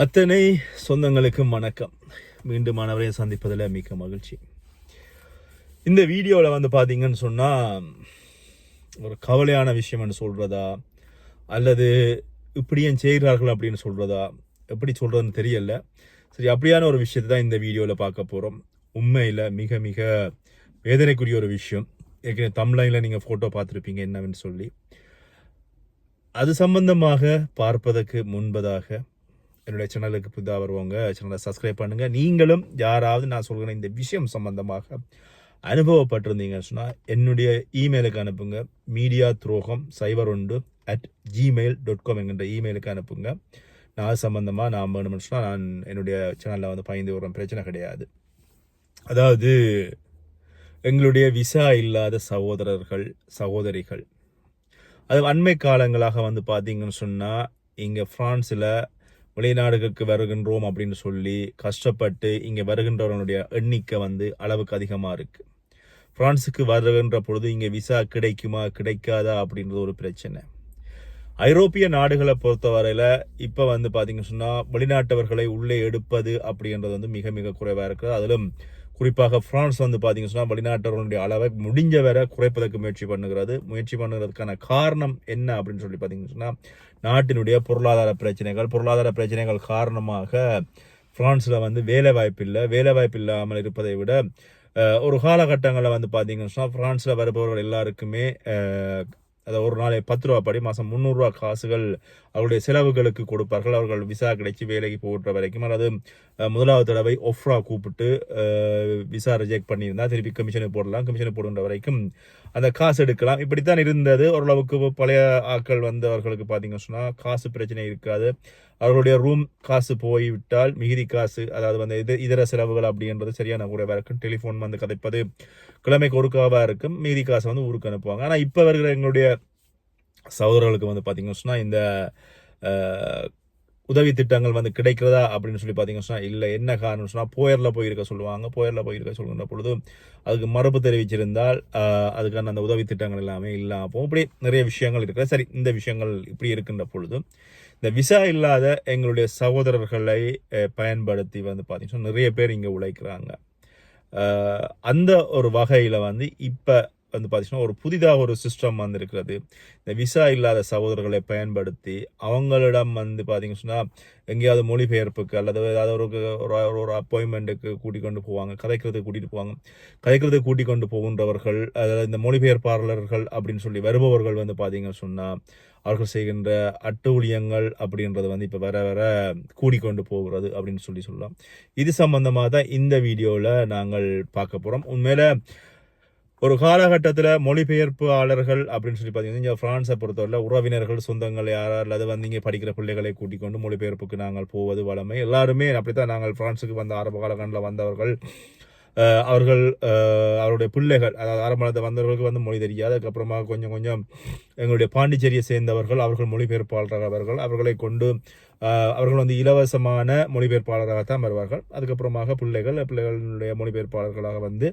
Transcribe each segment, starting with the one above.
அத்தனை சொந்தங்களுக்கும் வணக்கம். மீண்டும் மாணவரையும் சந்திப்பதில் மிக்க மகிழ்ச்சி. இந்த வீடியோவில் வந்து பார்த்தீங்கன்னு சொன்னால் ஒரு கவலையான விஷயம்னு சொல்கிறதா அல்லது இப்படியும் செய்கிறார்கள் அப்படின்னு சொல்கிறதா எப்படி சொல்கிறதுன்னு தெரியல. சரி அப்படியான ஒரு விஷயத்தை தான் இந்த வீடியோவில் பார்க்க போகிறோம் உண்மையில் மிக மிக வேதனைக்குரிய ஒரு விஷயம். ஏற்கனவே தமிழ்லைனில் நீங்கள் ஃபோட்டோ பார்த்துருப்பீங்க என்னவென்னு சொல்லி. அது சம்பந்தமாக பார்ப்பதற்கு முன்பதாக என்னுடைய சேனலுக்கு புதிதாக வருவாங்க சேனலை சப்ஸ்கிரைப் பண்ணுங்கள் நீங்களும் யாராவது நான் சொல்கிற இந்த விஷயம் சம்பந்தமாக அனுபவப்பட்டிருந்தீங்கன்னு சொன்னால் என்னுடைய இமெயிலுக்கு அனுப்புங்க. மீடியா துரோகம் சைபர் ஒன்று அட் ஜிமெயில் டாட் காம் என்கின்ற இமெயிலுக்கு அனுப்புங்க. நான் சம்மந்தமாக சம்பந்தமாக நான் வேணும்னு சொன்னால் நான் என்னுடைய சேனலில் வந்து பயந்து வரும் பிரச்சனை கிடையாது. அதாவது எங்களுடைய விசா இல்லாத சகோதரர்கள் சகோதரிகள். அது அண்மை காலங்களாக வந்து பார்த்தீங்கன்னு சொன்னால் இங்கே ஃப்ரான்ஸில் வெளிநாடுகளுக்கு வருகின்றோம் அப்படின்னு சொல்லி கஷ்டப்பட்டு இங்கே வருகின்றவர்களுடைய எண்ணிக்கை வந்து அளவுக்கு அதிகமாக இருக்குது ஃப்ரான்ஸுக்கு வருகின்ற பொழுது இங்கே விசா கிடைக்குமா கிடைக்காதா அப்படின்றது ஒரு பிரச்சனை. ஐரோப்பிய நாடுகளை பொறுத்தவரையில் இப்போ வந்து பார்த்திங்க சொன்னால் வெளிநாட்டவர்களை உள்ளே எடுப்பது அப்படின்றது வந்து மிக மிக குறைவாக இருக்குது. அதிலும் குறிப்பாக ஃப்ரான்ஸ் வந்து பார்த்திங்க சொன்னால் வெளிநாட்டவர்களுடைய அளவை முடிஞ்ச வரை குறைப்பதற்கு முயற்சி பண்ணுகிறது. முயற்சி பண்ணுறதுக்கான காரணம் என்ன அப்படின்னு சொல்லி பார்த்தீங்கன்னு சொன்னால் நாட்டினுடைய பொருளாதார பிரச்சனைகள் பொருளாதார பிரச்சனைகள் காரணமாக பிரான்ஸில் வந்து வேலை வாய்ப்பு இல்லை வேலை வாய்ப்பு இல்லாமல் இருப்பதை விட ஒரு காலகட்டங்களில் வந்து பார்த்தீங்கன்னா சொன்னால் வருபவர்கள் எல்லாருக்குமே அதை அதாவது ஒரு நாளை பத்து ரூபா படி மாதம் முந்நூறுரூவா காசுகள் அவருடைய செலவுகளுக்கு கொடுப்பார்கள். அவர்கள் விசா கிடைச்சி வேலைக்கு போகிற வரைக்கும். அல்லது முதலாவது தடவை ஒஃப்ரா கூப்பிட்டு விசா ரிஜெக்ட் பண்ணியிருந்தால் திருப்பி கமிஷனை போடலாம். கமிஷனை போடுகின்ற வரைக்கும் அந்த காசு எடுக்கலாம். இப்படித்தான் இருந்தது. ஓரளவுக்கு பழைய ஆட்கள் வந்தவர்களுக்கு பார்த்தீங்கன்னு சொன்னால் காசு பிரச்சனை இருக்காது. அவர்களுடைய ரூம் காசு போய்விட்டால் மிகுதி காசு அதாவது வந்து இது இதர செலவுகள் அப்படின்றது சரியான குறைவாக இருக்கும் டெலிஃபோன் வந்து கதைப்பது கிழமைக்கு ஒருக்காவாக இருக்கும். மிகுதி காசு வந்து ஊருக்கு அனுப்புவாங்க. ஆனால் இப்போ வருகிற எங்களுடைய சகோதரர்களுக்கு வந்து பார்த்தீங்கன்னு சொன்னால் இந்த உதவி திட்டங்கள் வந்து கிடைக்கிறதா அப்படின்னு சொல்லி பார்த்தீங்கன்னு சொன்னால் இல்லை என்ன காரணம் சொன்னால் போயரில் போயிருக்க சொல்லுவாங்க. போயரில் போயிருக்க சொல்லுகின்ற பொழுது அதுக்கு மறுப்பு தெரிவிச்சிருந்தால் அதுக்கான அந்த உதவி திட்டங்கள் எல்லாமே இல்லாமல் போகும். இப்படி நிறைய விஷயங்கள் இருக்குது சரி இந்த விஷயங்கள் இப்படி இருக்கின்ற பொழுது இந்த விசா இல்லாத எங்களுடைய சகோதரர்களை பயன்படுத்தி வந்து பார்த்தீங்கன்னா நிறைய பேர் இங்கே உழைக்கிறாங்க. அந்த ஒரு வகையில் வந்து இப்போ வந்து பார்த்திங்கன்னா ஒரு புதிதாக ஒரு சிஸ்டம் வந்திருக்கிறது. இந்த விசா இல்லாத சகோதரர்களை பயன்படுத்தி அவங்களிடம் வந்து பார்த்தீங்கன்னு சொன்னால் எங்கேயாவது மொழிபெயர்ப்புக்கு அல்லது ஏதாவது ஒரு ஒரு ஒரு அப்பாயின்மெண்ட்டுக்கு கூட்டிக் கொண்டு போவாங்க. கதைக்கிறதுக்கு கூட்டிகிட்டு போவாங்க. கதைக்கிறதுக்கு கூட்டிக் கொண்டு போகின்றவர்கள் அதாவது இந்த மொழிபெயர்ப்பாளர்கள் அப்படின்னு சொல்லி வருபவர்கள் வந்து பார்த்தீங்கன்னு சொன்னால் அவர்கள் செய்கின்ற அட்டூழியங்கள் அப்படின்றது வந்து இப்போ வர வர கூடிக்கொண்டு போகிறது அப்படின்னு சொல்லி சொல்லலாம். இது சம்பந்தமாக தான் இந்த வீடியோவில் நாங்கள் பார்க்க போகிறோம் உண்மையில ஒரு காலகட்டத்தில் மொழிபெயர்ப்பாளர்கள் அப்படின்னு சொல்லி பார்த்தீங்கன்னா இங்கே ஃப்ரான்ஸை பொறுத்தவரை உறவினர்கள் சொந்தங்கள் யார் அல்லது வந்து இங்கே படிக்கிற பிள்ளைகளை கூட்டிக் கொண்டு மொழிபெயர்ப்புக்கு நாங்கள் போவது வளமை எல்லாருமே அப்படித்தான் நாங்கள் ஃப்ரான்ஸுக்கு வந்த ஆரம்ப காலகட்டத்தில் வந்தவர்கள். அவர்கள் அவருடைய பிள்ளைகள் அதாவது ஆரம்பத்தில் வந்தவர்களுக்கு வந்து மொழி தெரியாது. அதுக்கப்புறமா கொஞ்சம் கொஞ்சம் எங்களுடைய பாண்டிச்சேரியை சேர்ந்தவர்கள் அவர்கள் மொழிபெயர்ப்பாளர் அவர்கள் அவர்களை கொண்டு அவர்கள் வந்து இலவசமான மொழிபெயர்ப்பாளராகத்தான் வருவார்கள். அதுக்கப்புறமாக பிள்ளைகள் பிள்ளைகளுடைய மொழிபெயர்ப்பாளர்களாக வந்து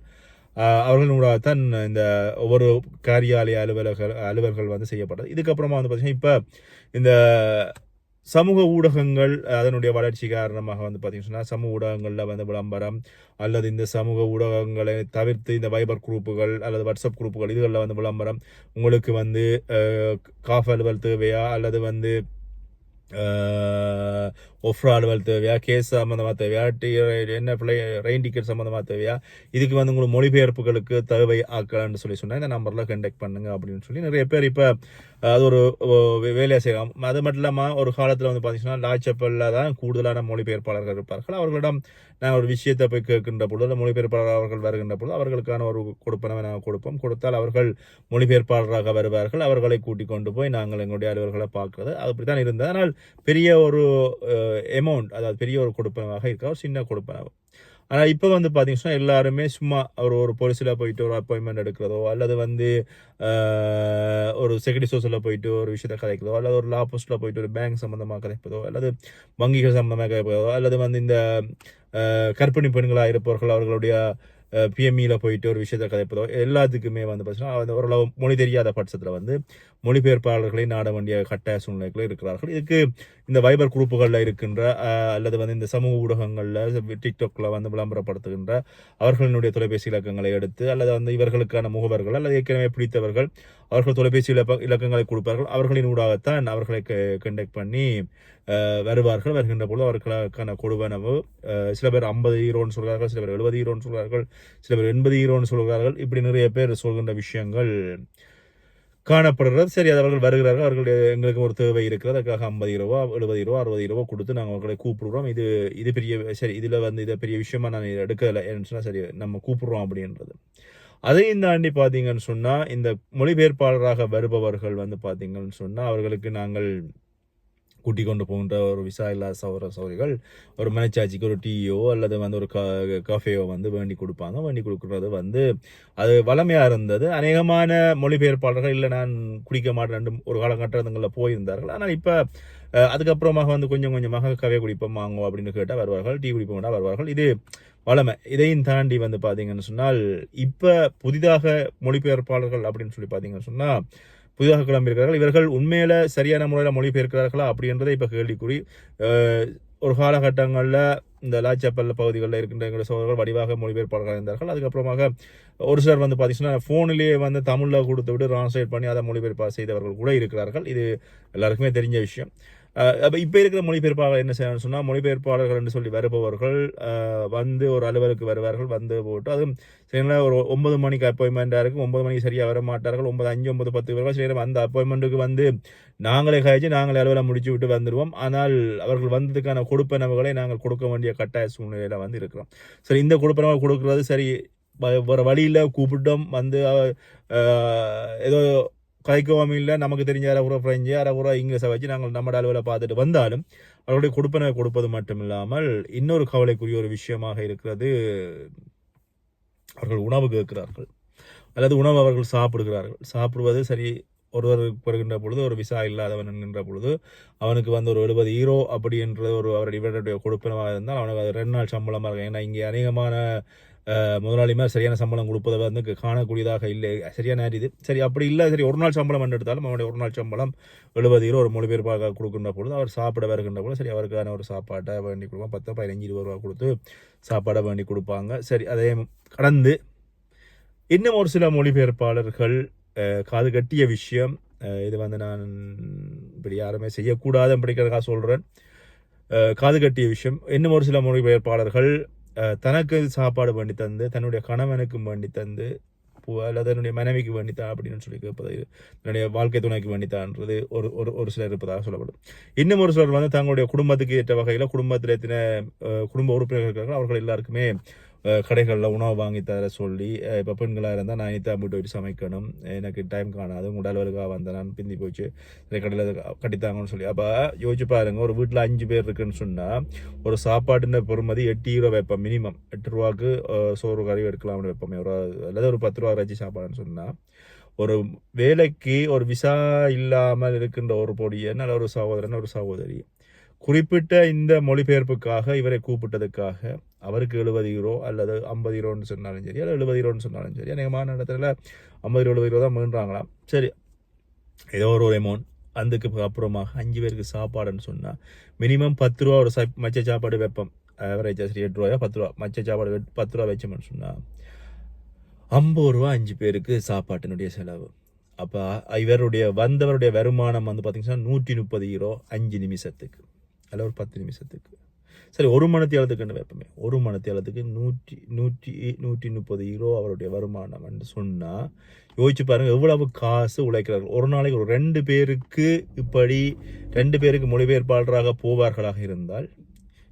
ஆஹ் அவர்களூடாகத்தான் இந்த ஒவ்வொரு காரியாலய அலுவலர்கள் அலுவலர்கள் வந்து செய்யப்பட்டது. இதுக்கப்புறமா வந்து பார்த்தீங்கன்னா இப்போ இந்த சமூக ஊடகங்கள் அதனுடைய வளர்ச்சி காரணமாக வந்து பார்த்திங்கன்னா சமூக ஊடகங்களில் வந்து விளம்பரம் அல்லது இந்த சமூக ஊடகங்களை தவிர்த்து இந்த வைபர் குரூப்புகள் அல்லது வாட்ஸ்அப் குரூப்புகள் இதுகளில் வந்து விளம்பரம் உங்களுக்கு வந்து காஃப் அலுவல் தேவையா அல்லது வந்து ஒஃப்ரா அலுவல் தேவையா கேஸ் சம்மந்தமாக தேவையா டி என்ன பிள்ளை ரெயின் டிக்கெட் சம்மந்தமாக தேவையா இதுக்கு வந்து உங்களுக்கு மொழிபெயர்ப்புகளுக்கு தேவை ஆக்கலான்னு சொல்லி சொன்னால் இந்த நம்பரில் கண்டெக்ட் பண்ணுங்க அப்படின்னு சொல்லி நிறைய பேர் இப்போ அது ஒரு வேலையாக செய்யலாம். அது மட்டும் இல்லாமல் ஒரு காலத்தில் வந்து பார்த்தீங்கன்னா லாச்சப்பலில் தான் கூடுதலான மொழிபெயர்ப்பாளர்கள் இருப்பார்கள். அவர்களிடம் நாங்கள் ஒரு விஷயத்தை போய் கேட்கின்ற பொழுது மொழிபெயர்ப்பாளர் அவர்கள் வருகின்ற பொழுது அவர்களுக்கான ஒரு கொடுப்பனவை நாங்கள் கொடுப்போம். கொடுத்தால் அவர்கள் மொழிபெயர்ப்பாளராக வருவார்கள். அவர்களை கூட்டிக் கொண்டு போய் நாங்கள் எங்களுடைய அலுவலர்களை பார்க்குறது. அப்படி தான் இருந்தது. ஆனால் பெரிய ஒரு எமௌண்ட் அதாவது பெரிய ஒரு கொடுப்பனவாக இருக்கா ஒரு சின்ன கொடுப்பனவு. ஆனால் இப்போ வந்து பார்த்தீங்கன்னா எல்லாருமே சும்மா ஒரு ஒரு போலீஸில் போயிட்டு ஒரு அப்பாயின்மெண்ட் எடுக்கிறதோ அல்லது வந்து ஒரு செக்யூரிட்டி சோர்ஸில் போயிட்டு ஒரு விஷயத்தை கதைக்கிறதோ அல்லது ஒரு லா போஸ்ட்டில் போயிட்டு ஒரு பேங்க் சம்மந்தமாக கதைப்பதோ அல்லது வங்கிகள் சம்மந்தமாக கதைப்பதோ அல்லது வந்து இந்த கற்பிணி பெண்களாக இருப்பவர்கள் அவர்களுடைய பிஎம்இல போயிட்டு ஒரு விஷயத்தை கதைப்பதோ எல்லாத்துக்குமே வந்து பார்த்தீங்கன்னா ஓரளவு மொழி தெரியாத பட்சத்தில் வந்து மொழிபெயர்ப்பாளர்களை நாட வேண்டிய கட்டாய சூழ்நிலைகளும் இருக்கிறார்கள். இதுக்கு இந்த வைபர் குரூப்புகளில் இருக்கின்ற அல்லது வந்து இந்த சமூக ஊடகங்களில் டிக்டாக்ல வந்து விளம்பரப்படுத்துகின்ற அவர்களினுடைய தொலைபேசி இலக்கங்களை எடுத்து அல்லது வந்து இவர்களுக்கான முகவர்கள் அல்லது ஏற்கனவே பிடித்தவர்கள் அவர்கள் தொலைபேசி இலக்க இலக்கங்களை கொடுப்பார்கள். அவர்களின் ஊடாகத்தான் அவர்களை கண்டக்ட் பண்ணி வருவார்கள் வருகின்ற பொழுது அவர்களுக்கான கொடுவனவு. சில பேர் ஐம்பது ஈரோன்னு சொல்கிறார்கள் சில பேர் எழுபது ஈரோன்னு சொல்கிறார்கள் சில பேர் எண்பது ஈரோன்னு சொல்கிறார்கள். இப்படி நிறைய பேர் சொல்கின்ற விஷயங்கள் காணப்படுகிறது. சரி அது அவர்கள் வருகிறார்கள் அவர்களுடைய எங்களுக்கு ஒரு தேவை இருக்கிறது. அதுக்காக ஐம்பது ரூபா எழுபது ரூபா அறுபது ரூபா கொடுத்து நாங்கள் அவர்களை கூப்பிடுறோம். இது இது பெரிய சரி இதில் வந்து இதை பெரிய விஷயமா நான் இதை எடுக்கலை. ஏன்னு சொன்னால் சரி நம்ம கூப்பிடுறோம் அப்படின்றது. அதையும் தாண்டி பார்த்தீங்கன்னு சொன்னால் இந்த மொழிபெயர்ப்பாளராக வருபவர்கள் வந்து பார்த்தீங்கன்னு சொன்னால் அவர்களுக்கு நாங்கள் கூட்டி கொண்டு போகின்ற ஒரு விசா இல்லாத சௌர சௌரிகள் ஒரு மனச்சாட்சிக்கு ஒரு டீயோ அல்லது வந்து ஒரு கா காஃபேயோ வந்து வேண்டி கொடுப்பாங்க. வேண்டி கொடுக்குறது வந்து அது வளமையாக இருந்தது. அநேகமான மொழிபெயர்ப்பாளர்கள் இல்லை நான் குடிக்க மாட்டேன். ரெண்டு ஒரு காலகட்டங்களில் போயிருந்தார்கள். ஆனால் இப்போ அதுக்கப்புறமாக வந்து கொஞ்சம் கொஞ்சமாக கவே குடிப்போம் வாங்குவோம் அப்படின்னு கேட்டால் வருவார்கள் டீ குடிப்போம் வருவார்கள். இது வளமை. இதையும் தாண்டி வந்து பார்த்தீங்கன்னு சொன்னால் இப்போ புதிதாக மொழிபெயர்ப்பாளர்கள் அப்படின்னு சொல்லி பார்த்தீங்கன்னு சொன்னால் புதிதாக கிளம்பியிருக்கிறார்கள். இவர்கள் உண்மையில சரியான முறையில் மொழிபெயர்க்கிறார்களா அப்படின்றதை இப்போ கேள்விக்குறி ஒரு காலகட்டங்களில் இந்த லாச்சப்பல் பகுதிகளில் இருக்கின்ற எங்களுடைய சோழர்கள் வடிவாக மொழிபெயர்ப்பாளர்கள் இருந்தார்கள். அதுக்கப்புறமாக ஒரு சிலர் வந்து பார்த்தீங்கன்னா ஃபோனிலேயே வந்து தமிழில் கொடுத்து விட்டு டிரான்ஸ்லேட் பண்ணி அதை மொழிபெயர்ப்பாக செய்தவர்கள் கூட இருக்கிறார்கள். இது எல்லாருக்குமே தெரிஞ்ச விஷயம். அப்போ இப்போ இருக்கிற மொழிபெயர்ப்பாளர் என்ன செய்யணும்னு சொன்னால் மொழிபெயர்ப்பாளர்கள் என்று சொல்லி வருபவர்கள் வந்து ஒரு அலுவலுக்கு வருவார்கள் வந்து போட்டு அதுவும் சரிங்களா ஒரு ஒன்பது மணிக்கு அப்பாயின்மெண்ட்டாக இருக்கும் ஒன்பது மணிக்கு சரியாக வர மாட்டார்கள் ஒன்பது அஞ்சு ஒன்பது பத்து வருவார்கள் சரி நேரம் அந்த அப்பாயின்மெண்ட்டுக்கு வந்து நாங்களே கழிச்சு நாங்களே அலுவலம் முடிச்சு விட்டு வந்துடுவோம் ஆனால் அவர்கள் வந்ததுக்கான கொடுப்பனவுகளை நாங்கள் கொடுக்க வேண்டிய கட்டாய சூழ்நிலையில் வந்து இருக்கிறோம். சரி இந்த கொடுப்பனவை கொடுக்கறது சரி வேறு வழியில் கூப்பிட்டோம் வந்து ஏதோ கதைக்கவும் இல்லை நமக்கு தெரிஞ்ச அரைகுறை ஃப்ரெஞ்சு அரைகுறை இங்கிலீஷை வச்சு நாங்கள் நம்ம அளவில் பார்த்துட்டு வந்தாலும் அவர்களுடைய கொடுப்பனை கொடுப்பது மட்டும் இல்லாமல் இன்னொரு கவலைக்குரிய ஒரு விஷயமாக இருக்கிறது அவர்கள் உணவு கேட்கிறார்கள். அல்லது உணவு அவர்கள் சாப்பிடுகிறார்கள். சாப்பிடுவது சரி ஒருவர் வருகின்ற பொழுது ஒரு விசா இல்லாதவன் என்கின்ற பொழுது அவனுக்கு வந்து ஒரு எழுபது ஹீரோ அப்படி என்ற ஒரு அவருடைய இவருடைய கொடுப்பனமாக இருந்தால் அவனுக்கு அது ரெண்டு நாள் சம்பளமாக இருக்கும். ஏன்னா இங்கே அநேகமான முதலாளிமார் சரியான சம்பளம் கொடுப்பதை வந்து காணக்கூடியதாக இல்லை. சரியான இது. சரி அப்படி இல்லை. சரி ஒரு நாள் சம்பளம் என்று எடுத்தாலும் அவருடைய ஒரு நாள் சம்பளம் எழுபது ஹீரோ ஒரு மொழிபெயர்ப்பாக கொடுக்கின்ற பொழுது அவர் சாப்பிட வருகின்ற பொழுது சரி அவருக்கான ஒரு சாப்பாட்டை வேண்டி கொடுப்பாங்க பத்து பதினஞ்சு இருபது ரூபா கொடுத்து சாப்பாடை வேண்டி கொடுப்பாங்க. சரி அதே கடந்து இன்னும் ஒரு சில மொழிபெயர்ப்பாளர்கள் காது கட்டிய விஷயம் இது வந்து நான் இப்படி யாருமே செய்யக்கூடாது அப்படிங்கிறதுக்காக சொல்கிறேன் காது கட்டிய விஷயம். இன்னும் ஒரு சில மொழிபெயர்ப்பாளர்கள் தனக்கு சாப்பாடு பண்ணி தந்து தன்னுடைய கணவனுக்கும் வேண்டி தந்து அல்லது தன்னுடைய மனைவிக்கு வேண்டித்தான் அப்படின்னு சொல்லி கேட்பது தன்னுடைய வாழ்க்கை துணைக்கு வேண்டித்தான்றது ஒரு ஒரு ஒரு சிலர் இருப்பதாக சொல்லப்படும். இன்னும் ஒரு சிலர் வந்து தங்களுடைய குடும்பத்துக்கு ஏற்ற வகையில் குடும்பத்தில் எத்தனை குடும்ப உறுப்பினர்கள் இருக்கிறார்கள் அவர்கள் எல்லாருக்குமே கடைகளில் உணவு வாங்கி தர சொல்லி இப்போ பெண்களாக இருந்தால் நான் இனித்தா போட்டு போயிட்டு சமைக்கணும். எனக்கு டைம் காணாது. உங்கள் அலுவலுக்காக வந்தேன். நான் பிந்தி போச்சு. கடையில் கட்டித்தாங்கன்னு சொல்லி. அப்போ யோசிச்சு பாருங்கள் ஒரு வீட்டில் அஞ்சு பேர் இருக்குன்னு சொன்னால் ஒரு சாப்பாடுன்ற பொறுமதி எட்டு ரூபா வைப்பேன் மினிமம் எட்டு ரூபாக்கு சோறு கறி எடுக்கலாம்னு வைப்போமே. ஒரு அல்லது ஒரு பத்து ரூபா வச்சு சாப்பாடுன்னு சொன்னால் ஒரு வேலைக்கு ஒரு விசா இல்லாமல் இருக்கின்ற ஒரு பொடியன் அல்ல ஒரு சகோதரன் ஒரு சகோதரி குறிப்பிட்ட இந்த மொழிபெயர்ப்புக்காக இவரை கூப்பிட்டதுக்காக அவருக்கு எழுபது யூரோ அல்லது ஐம்பது யூரோன்னு சொன்னாலும் சரி அல்லது எழுபது யூரோன்னு சொன்னாலும் சரி அநேகமான இடத்துல ஐம்பது யூரோ எழுபது யூரோ தான் மீன்றாங்களாம். சரி ஏதோ ஒரு அமௌண்ட் அதுக்கு அப்புறமாக அஞ்சு பேருக்கு சாப்பாடுன்னு சொன்னால் மினிமம் பத்து ரூபா ஒரு சப் மச்ச சாப்பாடு வைப்போம். ஆவரேஜ் சரி எட்டு ரூபாயா பத்து ரூபா மச்ச சாப்பாடு வெட்- பத்து ரூபா வச்சோம்னு சொன்னால் ஐம்பது ரூபா அஞ்சு பேருக்கு சாப்பாட்டினுடைய செலவு. அப்போ இவருடைய வந்தவருடைய வருமானம் வந்து பார்த்தீங்கன்னா நூற்றி முப்பது ஈரோ அஞ்சு நிமிஷத்துக்கு அல்ல ஒரு பத்து நிமிஷத்துக்கு. சரி ஒரு மணத்தியாலத்துக்கு வைப்போமே? ஒரு மணத்தியாலத்துக்கு நூற்றி நூற்றி நூற்றி முப்பது ஹீரோ அவருடைய வருமானம் என்று சொன்னால் யோசிச்சு பாருங்கள் எவ்வளவு காசு உழைக்கிறார்கள். ஒரு நாளைக்கு ஒரு ரெண்டு பேருக்கு இப்படி ரெண்டு பேருக்கு மொழிபெயர்ப்பாளராக போவார்களாக இருந்தால்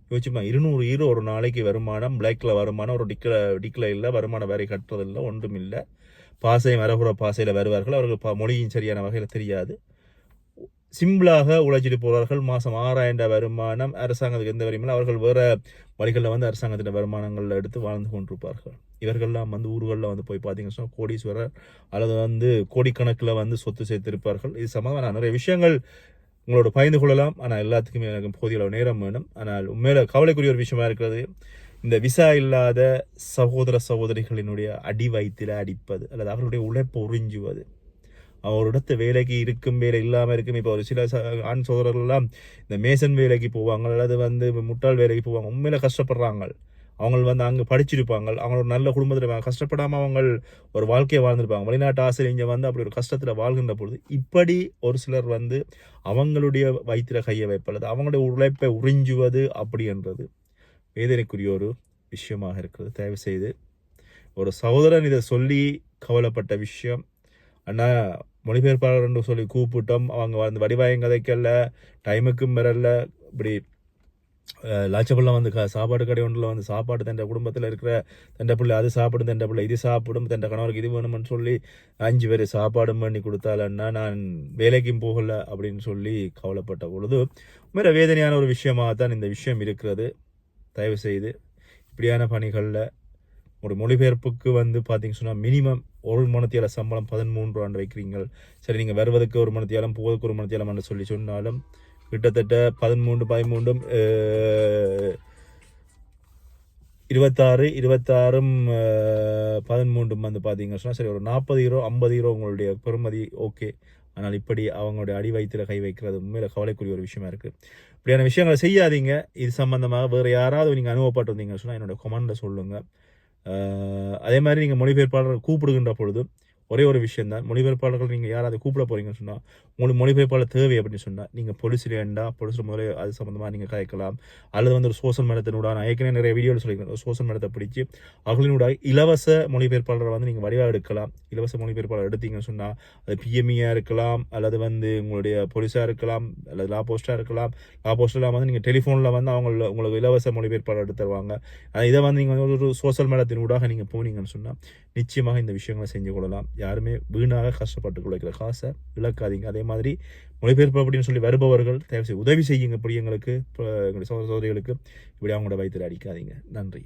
யோசிச்சுமா இருநூறு ஹீரோ ஒரு நாளைக்கு வருமானம் பிளாக்கில் வருமானம் ஒரு டிக்கில் டிக்கில் இல்லை வருமானம் வேறு கட்டுறதில்லை ஒன்றும் இல்லை. பாசை வரகுற பாசையில் வருவார்கள். அவர்கள் ப- மொழியும் சரியான வகையில் தெரியாது. சிம்பிளாக உழைச்சிட்டு போகிறார்கள் மாதம் ஆறாயிரம் வருமானம் அரசாங்கத்துக்கு எந்த வரையுமே அவர்கள் வேறு வழிகளில் வந்து அரசாங்கத்தின் வருமானங்களில் எடுத்து வாழ்ந்து கொண்டிருப்பார்கள். இவர்கள்லாம் வந்து ஊர்களில் வந்து போய் பார்த்தீங்கன்னு சொன்னால் கோடீஸ்வரர் அல்லது வந்து கோடிக்கணக்கில் வந்து சொத்து சேர்த்திருப்பார்கள். இது சம்பந்தமான நிறைய விஷயங்கள் உங்களோட பயந்து கொள்ளலாம். ஆனால் எல்லாத்துக்குமே எனக்கு போதிய அளவு நேரம் வேணும். ஆனால் உண்மையில கவலைக்குரிய ஒரு விஷயமா இருக்கிறது. இந்த விசா இல்லாத சகோதர சகோதரிகளினுடைய அடி வயிற்றில் அடிப்பது அல்லது அவர்களுடைய உழைப்பு உறிஞ்சுவது அவர் இடத்த வேலைக்கு இருக்கும் வேலை இல்லாமல் இருக்கும். இப்போ ஒரு சில ஆண் சோதரர்கள்லாம் இந்த மேசன் வேலைக்கு போவாங்க அல்லது வந்து முட்டாள் வேலைக்கு போவாங்க உண்மையில கஷ்டப்படுறாங்க. அவங்க வந்து அங்கே படிச்சிருப்பாங்க. அவங்க ஒரு நல்ல குடும்பத்தில் இருப்பாங்க கஷ்டப்படாமல் அவங்க ஒரு வாழ்க்கையை வாழ்ந்திருப்பாங்க. வெளிநாட்டு ஆசிரியர் வந்து அப்படி ஒரு கஷ்டத்தில் வாழ்கின்ற பொழுது இப்படி ஒரு சிலர் வந்து அவங்களுடைய வயிற்றில கையை வைப்பது அவங்களுடைய உழைப்பை உறிஞ்சுவது அப்படின்றது வேதனைக்குரிய ஒரு விஷயமாக இருக்கிறது. தயவு செய்து ஒரு சகோதரன் இதை சொல்லி கவலைப்பட்ட விஷயம் ஆனால் மொழிபெயர்ப்பாளர் என்று சொல்லி கூப்பிட்டோம். அவங்க வந்து வடிவாயம் கதைக்கல டைமுக்கும் மிரல்ல. இப்படி லாச்சப்பள்ளம் வந்து க- சாப்பாடு கடை ஒன்றில் வந்து சாப்பாடு தன் குடும்பத்தில் இருக்கிற தண்டை பிள்ளை அது சாப்பிடும் தண்டை பிள்ளை இது சாப்பிடும் தண்டை கணவருக்கு இது வேணும்னு சொல்லி அஞ்சு பேர் சாப்பாடும் பண்ணி கொடுத்தாலன்னா நான் வேலைக்கும் போகல அப்படின்னு சொல்லி கவலைப்பட்ட பொழுது மிக வேதனையான ஒரு விஷயமாக தான் இந்த விஷயம் இருக்கிறது. தயவு செய்து இப்படியான பணிகளில் ஒரு மொழிபெயர்ப்புக்கு வந்து பார்த்திங்க சொன்னால் மினிமம் ஒரு மணத்தியால சம்பளம் பதிமூன்று ஆண்டு வைக்கிறீங்க சரி நீங்கள் வருவதற்கு ஒரு மணத்தியாலம் போவதற்கு ஒரு மணத்தியாலம் சொல்லி சொன்னாலும் கிட்டத்தட்ட பதிமூன்று பதிமூன்றும் இருபத்தாறு இருபத்தாறும் பதிமூன்றும் வந்து பார்த்தீங்கன்னு சொன்னால் சரி ஒரு நாற்பது ஹீரோ ஐம்பது ஹீரோ உங்களுடைய பெறுமதி ஓகே. ஆனால் இப்படி அவங்களுடைய அடி வயிற்றில் கை வைக்கிறது உண்மையில கவலைக்குரிய ஒரு விஷயமா இருக்குது இப்படியான விஷயங்களை செய்யாதீங்க. இது சம்பந்தமாக வேறு யாராவது நீங்கள் அனுபவப்பட்டிருந்தீங்கன்னு சொன்னால் என்னோட கொமெண்டில் சொல்லுங்கள் அதே மாதிரி நீங்கள் மொழிபெயர்ப்பாளர் கூப்பிடுகின்ற பொழுது ஒரே ஒரு விஷயம் தான். மொழிபெயர்ப்பாளர்கள் நீங்கள் யாராவது கூப்பிட போறீங்கன்னு சொன்னால் உங்களுக்கு மொழிபெயர்ப்பாளர் தேவை அப்படின்னு சொன்னால் நீங்கள் பொலிசில் வேண்டா பொலிசில் முதல்ல அது சம்மந்தமாக நீங்கள் கதைக்கலாம் அல்லது வந்து ஒரு சோஷியல் மீடியத்தினூட நான் ஏற்கனவே நிறைய வீடியோவில் சொல்லியிருக்கேன். ஒரு சோஷியல் மேடத்தை பிடிச்சி அவர்களினூட இலவச மொழிபெயர்ப்பாளரை வந்து நீங்கள் வடிவாக எடுக்கலாம். இலவச மொழிபெயர்ப்பாளர் எடுத்தீங்கன்னு சொன்னால் அது பிஎம்இயாக இருக்கலாம் அல்லது வந்து உங்களுடைய பொலிஸாக இருக்கலாம் அல்லது லா போஸ்ட்டாக இருக்கலாம். லா போஸ்ட்டில் வந்து நீங்கள் டெலிஃபோனில் வந்து அவங்க உங்களுக்கு இலவச மொழிபெயர்ப்பாளர் எடுத்து தருவாங்க. இதை வந்து நீங்கள் வந்து ஒரு சோஷியல் மேடத்தின் ஊடாக நீங்கள் போனீங்கன்னு சொன்னால் நிச்சயமாக இந்த விஷயங்களை செஞ்சு கொள்ளலாம். யாருமே வீணாக கஷ்டப்பட்டு குழைக்கிற காசை இழக்காதீங்க. அதே மாதிரி மொழிபெயர்ப்பு அப்படின்னு சொல்லி வருபவர்கள் தயவுசெய்து உதவி செய்யுங்க இப்படி எங்களுக்கு இப்போ எங்களுடைய சகோதர சோதரிகளுக்கு இப்படி அவங்களோட வயிற்றில் அடிக்காதீங்க. நன்றி.